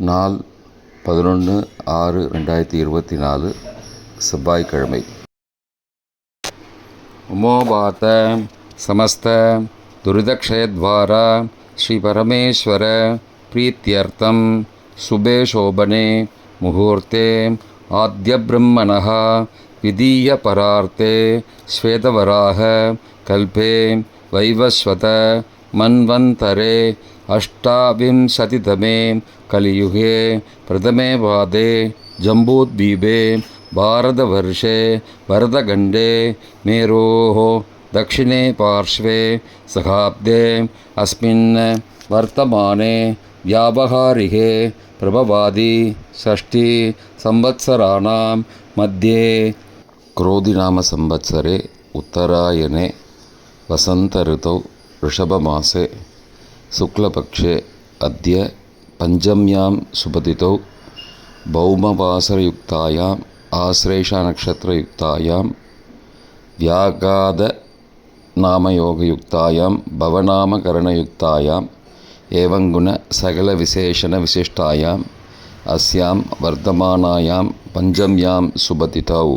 நாள் பதினொன்று ஆறு ரெண்டாயிரத்தி இருபத்தி நாலு செவ்வாய்க்கிழமை உமோபாத்த சமஸ்த துரிதக்ஷயத்வாரா ஸ்ரீ பரமேஸ்வர प्रीत्यर्थं शुभे शोभने मुहूर्ते आद्यब्रह्मणः विधीयपरार्थे श्वेतवराह कल्पे वैवस्वत मन्वन्तरे अष्टाविंशतितमे कलियुगे प्रथमे पादे जम्बूद्वीपे भारतवर्षे भरतखण्डे मेरोः दक्षिणे पार्श्वे सहाब्दे अस्मिन् वर्तमाने व्यावहारिके प्रभवादि षष्ठी संवत्सराणां मध्ये क्रोधिनामसंवत्सरे उत्तरायणे वसन्तऋतौ वृषभमासे शुक्लपक्षे अद्य पञ्चम्यां सुपतितौ भौमवासरयुक्तायाम् आश्लेषनक्षत्रयुक्तायां व्याघातनामयोगयुक्तायां भवनामकरणयुक्तायाम् एवं गुणसकलविशेषणविशिष्टायाम् अस्यां वर्तमानायां पञ्चम्यां सुपतितौ